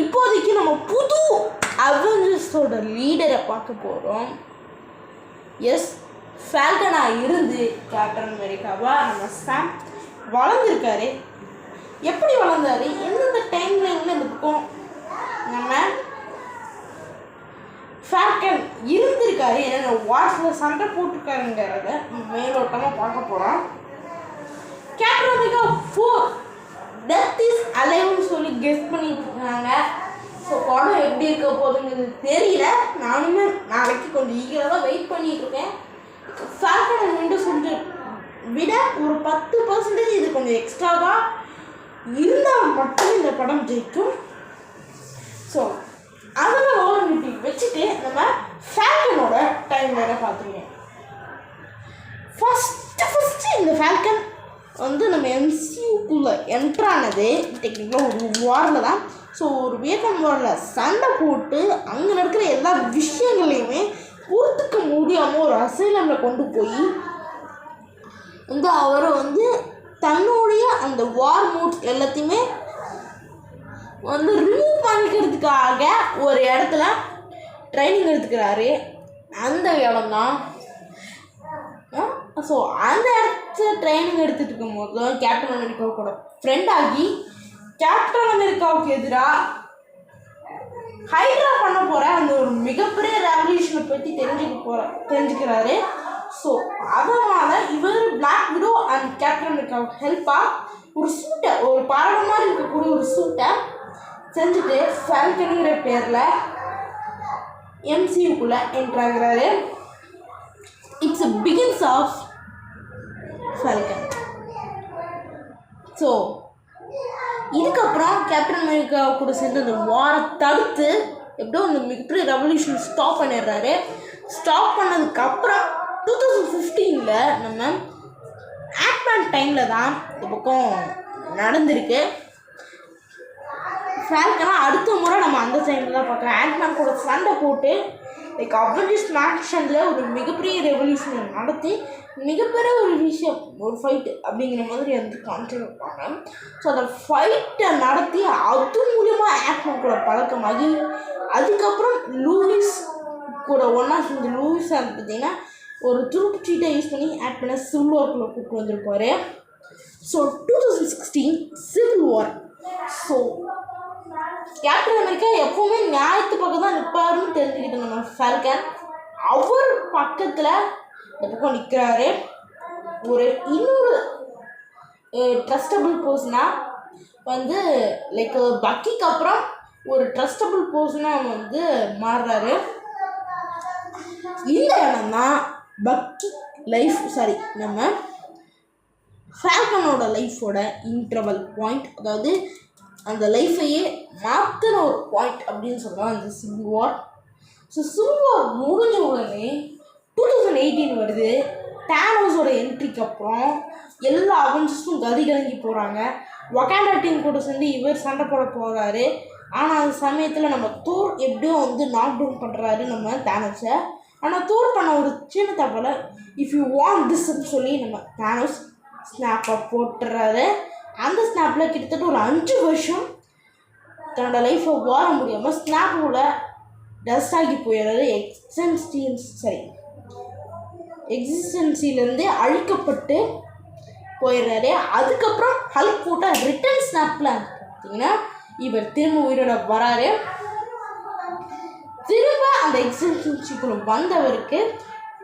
இப்போதைக்கு நம்ம புது அவெஞ்சர்ஸோட லீடரை பார்க்க போகிறோம் எஸ் ஃபால்கனாக இருந்து கேப்டன் அமெரிக்காவா நம்ம சாம் வளர்ந்துருக்காரு. எப்படி வளர்ந்தாரு? எந்தெந்த டைம்லைனில் இந்த பக்கம் நம்ம ஃபால்கன் இருந்திருக்காரு? என்னென்ன வாட்ஸில் சண்டை போட்டிருக்காருங்கிறத மேலோட்டமாக பார்க்க போகிறோம் கேப்டன் அமெரிக்கா ஃபோர் அலைவுன்னு சொல்லி கெஸ் பண்ணிட்டு இருக்காங்க ஸோ படம் எப்படி இருக்க போகுதுங்கிறது தெரியல. நானுமே நாளைக்கு கொஞ்சம் ஈகராக தான் வெயிட் பண்ணிட்டு இருக்கேன். ஃபால்கன் அண்ட் விண்டோ சொல்லிட்டு விட ஒரு பத்து பர்சன்டேஜ் இது கொஞ்சம் எக்ஸ்ட்ராவாக இருந்தால் மட்டும் இந்த படம் ஜெயிக்கும். ஸோ அதில் ஓரணிட்டி வச்சுட்டு நம்ம ஃபேல்கனோட டைம் வேறு பார்த்துருக்கேன். ஃபஸ்ட்டு ஃபஸ்ட்டு இந்த ஃபேல்கன் வந்து நம்ம எம்சியூக்குள்ளே என்ட்ரானது டெக்னிக்கலாக ஒரு வாரில் தான். ஸோ ஒரு வியட்நாம் வாரில் சண்டை போட்டு அங்கே நடக்கிற எல்லா விஷயங்களையுமே பொறுத்துக்க முடியாமல் ஒரு அசைலமில் கொண்டு போய் வந்து அவரை வந்து தன்னுடைய அந்த வார் மூட்ஸ் எல்லாத்தையுமே வந்து ரிமூவ் பண்ணிக்கிறதுக்காக ஒரு இடத்துல ட்ரைனிங் எடுத்துக்கிறாரு. அந்த இடம் தான் ஸோ அந்த ஃபஸ்ட்டு ட்ரைனிங் எடுத்துகிட்டு இருக்கும்போது கேப்டன் அமெரிக்கா கூட ஃப்ரெண்ட் ஆகி கேப்டன் அமெரிக்காவுக்கு எதிராக ஹைட்ரா பண்ண போகிற அந்த ஒரு மிகப்பெரிய ரெவல்யூஷனை பற்றி தெரிஞ்சுக்க போகிற தெரிஞ்சுக்கிறாரு. ஸோ அதனால் இவர் பிளாக் விடோ அண்ட் கேப்டன் அமெரிக்காவுக்கு ஹெல்ப்பாக ஒரு சூட்டை ஒரு பறவை மாதிரி இருக்கக்கூடிய ஒரு சூட்டை செஞ்சுட்டு ஃபால்கனுங்கிற பேரில் எம்சியூக்குள்ளே என்ட்ராகிறாரு it's begins of Falcon so இதுக்கப்புறம் கேப்டன் அமெரிக்கா கூட சேர்ந்து அந்த வாரை தடுத்து எப்படியோ அந்த மிகப்பெரிய ரெவல்யூஷன் ஸ்டாப் பண்ணிடுறாரு. ஸ்டாப் பண்ணதுக்கப்புறம் டூ தௌசண்ட் ஃபிஃப்டீனில் நம்ம ஆக்மேன் டைமில் தான் இந்த பக்கம் நடந்திருக்கு. ஃப்ராங்க்னா அடுத்த முறை நம்ம அந்த டைமில் தான் பார்க்குறோம். ஆக்மேன் கூட சண்டை போட்டு லைக் அவெஞ்சர்ஸ் மேக்ஷனில் ஒரு மிகப்பெரிய ரெவல்யூஷனை நடத்தி மிகப்பெரிய ஒரு விஷயம் ஒரு ஃபைட்டு அப்படிங்கிற மாதிரி வந்து இருப்பாங்க ஸோ அந்த ஃபைட்டை நடத்தி அது மூலிமா ஆக்மேன் கூட பழக்கமாகி அதுக்கப்புறம் லூயிஸ் கூட ஒன்றா சேர்ந்து லூயிஸ் பார்த்தீங்கன்னா ஒரு துருப்பு சீட்டை யூஸ் பண்ணி ஆட் பண்ண சிவில் வார்க்குள்ளே கூப்பிட்டு வந்திருப்பார். So two thousand sixteen civil war so Captain America எப்போவுமே நியாயத்து பக்கம் தான் நிற்பாருன்னு தெரிஞ்சுக்கிட்டு நம்ம ஃபால்கன் அவர் பக்கத்தில் இந்த பக்கம் நிற்கிறாரு ஒரு இன்னொரு ட்ரஸ்டபுள் பர்சனாக வந்து லைக் பக்கிக்கு அப்புறம் ஒரு ட்ரஸ்டபுள் பர்சனாக வந்து மாறுறாரு. இந்த இடம் தான் பக்கி லைஃப் சாரி நம்ம ஃபால்கனோட லைஃபோட இன்டர்வல் பாயிண்ட் அதாவது அந்த லைஃப்பையே மாற்றின ஒரு பாயிண்ட் அப்படின்னு சொல்லலாம் அந்த சிங்குவார் வார் ஸோ சிவில் வார் முடிஞ்ச உடனே டூ தௌசண்ட் எயிட்டீன் வருது டேனோஸோட என்ட்ரிக்கு அப்புறம் எல்லா அவெஞ்சர்ஸும் கதி கலங்கி போகிறாங்க வக்காண்டா டீம் கூட சேர்ந்து இவர் சண்டை போட போகிறாரு ஆனால் அந்த சமயத்தில் நம்ம தோர் எப்படியோ வந்து நாக் டவுன் பண்ணுறாரு நம்ம தேனோஸை ஆனால் தோர் பண்ண ஒரு சின்ன தப்பில் இஃப் யூ வாண்ட் திஸ்ன்னு சொல்லி நம்ம தேனோஸ் ஸ்னாப்பை போட்டுறாரு. அந்த ஸ்னாப்பில் கிட்டத்தட்ட ஒரு அஞ்சு வருஷம் தன்னோட லைஃப்பை வாழ முடியாமல் ஸ்னாப்போட டஸ்ட் ஆகி போயிடுறாரு எக்ஸன்ஸ்டீன்ஸ் சரி. எக்ஸிஸ்டன்சிலேருந்து அழிக்கப்பட்டு போயிடுறாரு. அதுக்கப்புறம் ஹல்க் போட்டால் ரிட்டர்ன் ஸ்னாப்பில் பார்த்தீங்கன்னா இவர் திரும்ப உயிரோட வராரு. திரும்ப அந்த எக்ஸிஸ்டன்சிக்குள்ள வந்தவருக்கு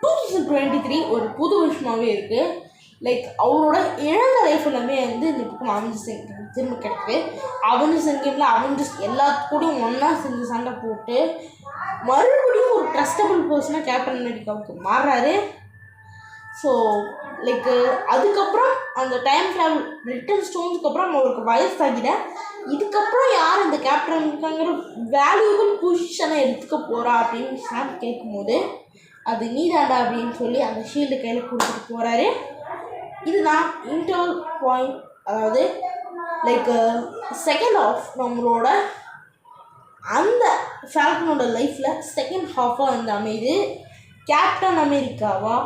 டூ தௌசண்ட் டுவெண்ட்டி த்ரீ ஒரு புது விஷயமாகவே இருக்குது லைக் அவரோட இழந்த லைஃப் எல்லாமே வந்து இந்த பக்கம் அவஞ்சஸ் திரும்ப கிடைக்குது. அவஞ்சஸ் கேமில் அவஞ்சஸ் எல்லாத்துக்கூடையும் ஒன்றா செஞ்சு சண்டை போட்டு மறுபடியும் ஒரு ட்ரஸ்டபுள் பர்சனாக கேப்டன் அமெரிக்காவுக்கு மாறுறாரு. ஸோ லைக் uh, அதுக்கப்புறம் அந்த டைம் ட்ராவல் ரிட்டன் ஸ்டோன்ஸ்க்கு அப்புறம் அவருக்கு வயசாகிட இதுக்கப்புறம் யார் இந்த கேப்டன் இருக்காங்கிற வேல்யூபிள் பொசிஷனை எடுத்துக்க போகிறா அப்படின்னு ஸ்னாப் கேட்கும்போது அது நீதாண்டா அப்படின்னு சொல்லி அந்த ஷீல்டு கையில் கொடுத்துட்டு போகிறாரு இதுதான் இன்டர் பாயிண்ட் அதாவது லைக் செகண்ட் ஆஃப் நம்மளோட அந்த ஃபால்கனோட லைஃப்பில் செகண்ட் ஹாஃபாக வந்து அமையுது. கேப்டன் அமெரிக்காவா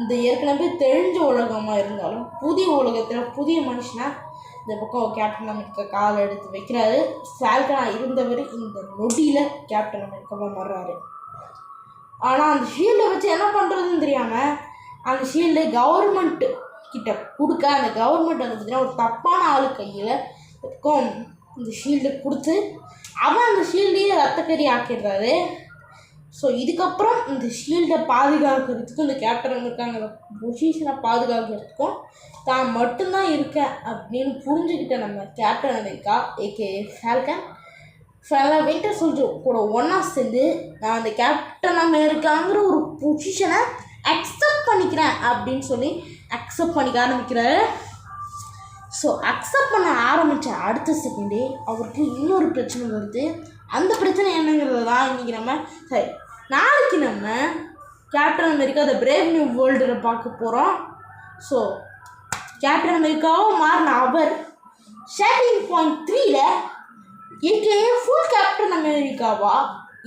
இந்த ஏற்கனவே தெரிஞ்ச உலகமாக இருந்தாலும் புதிய உலகத்தில் புதிய மனுஷனாக இந்த பக்கம் கேப்டன் அமெரிக்கா காலை எடுத்து வைக்கிறாரு. ஃபால்கனாக இருந்தவர் இந்த நொடியில் கேப்டன் அமெரிக்காவாக மாறுறாரு. ஆனால் அந்த ஷீல்டை வச்சு என்ன பண்ணுறதுன்னு தெரியாமல் அந்த ஷீல்டு கவர்மெண்ட் கிட்ட கொடுக்க அந்த கவர்மெண்ட் வந்து பார்த்தீங்கன்னா ஒரு தப்பான ஆளு கையில் இருக்கும். இந்த ஷீல்டு கொடுத்து அவன் அந்த ஷீல்டையே ரத்தக்கறி ஆக்கிடுறாரு. ஸோ இதுக்கப்புறம் இந்த ஷீல்டை பாதுகாக்கிறதுக்கும் இந்த கேப்டன் இருக்காங்க பொசிஷனை பாதுகாக்கிறதுக்கும் தான் மட்டும்தான் இருக்கேன் அப்படின்னு புரிஞ்சுக்கிட்ட நம்ம கேப்டன் அமெரிக்கா ஏகே ஃபால்கன் ஃபேல வின்டர் சோல்ஜர் கூட ஒன்றா சேர்ந்து நான் அந்த கேப்டன் அமெரிக்காங்கிற ஒரு பொசிஷனை அக்செப்ட் பண்ணிக்கிறேன் அப்படின்னு சொல்லி அக்செப்ட் பண்ணிக்க ஆரம்பிக்கிறாரு. ஸோ அக்செப்ட் பண்ண ஆரம்பித்த அடுத்த செகண்டே அவருக்கு இன்னொரு பிரச்சனை வருது. அந்த பிரச்சனை என்னங்கிறது தான் இன்றைக்கி நம்ம சரி நாளைக்கு நம்ம Captain America the Brave New வேர்ல்டில் பார்க்க போகிறோம் ஸோ கேப்டன் அமெரிக்காவும் மாறின அவர் ஷேட்டிங் பாயிண்ட் த்ரீல ஏகே ஃபுல் கேப்டன் அமெரிக்காவா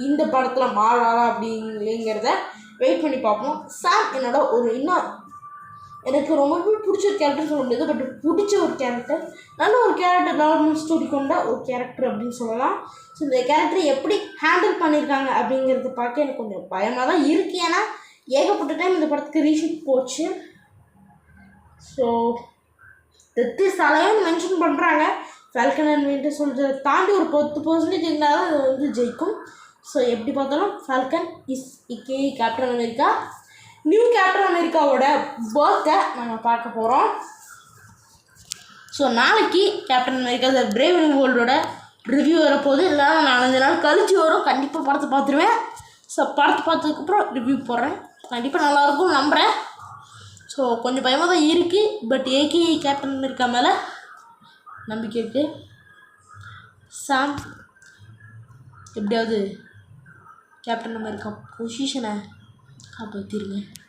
இந்த படத்தில் மாறாரா அப்படிங்கிறத வெயிட் பண்ணி பார்ப்போம். சாம் என்னோட ஒரு இன்னும் எனக்கு ரொம்பவே பிடிச்ச ஒரு கேரக்டர் சொல்ல முடியாது பட் பிடிச்ச ஒரு கேரக்டர் நல்ல ஒரு கேரக்டர் நார்மல் ஸ்டோரி கொண்ட ஒரு கேரக்டர் அப்படின்னு சொல்லலாம். ஸோ இந்த கேரக்டரை எப்படி ஹேண்டில் பண்ணியிருக்காங்க அப்படிங்கிறத பார்க்க எனக்கு கொஞ்சம் பயமாக தான் இருக்குது ஏன்னா ஏகப்பட்ட டைம் இந்த படத்துக்கு ரீஷூட் போச்சு. ஸோ தெத்திஸ் தலைவன் மென்ஷன் பண்ணுறாங்க ஃபால்கன் அண்ட் வின்டர் சொல்கிறத தாண்டி ஒரு பத்து பர்சன்டேஜ் இருந்தால் தான் அது வந்து ஜெயிக்கும். ஸோ எப்படி பார்த்தாலும் Falcon is aka Captain America New Captain அமெரிக்காவோட ஒர்க்கை நம்ம பார்க்க போகிறோம் ஸோ நாளைக்கு Captain America the Brave New வேர்ல்டோட review வரப்போகுது. இல்லைனா நாலஞ்சு நாள் கழிச்சு வரும். கண்டிப்பாக படத்தை பார்த்துருவேன். ஸோ படத்தை பார்த்ததுக்கப்புறம் ரிவ்யூ போடுறேன். கண்டிப்பாக நல்லாயிருக்கும் நம்புகிறேன் ஸோ கொஞ்சம் பயமாக தான் இருக்குது பட் ஏகே கேப்டன் அமெரிக்கா மேலே நம்பிக்கை இருக்குது சாம் எப்படியாவது கேப்டன் அமெரிக்கா பொசிஷனை a partirme.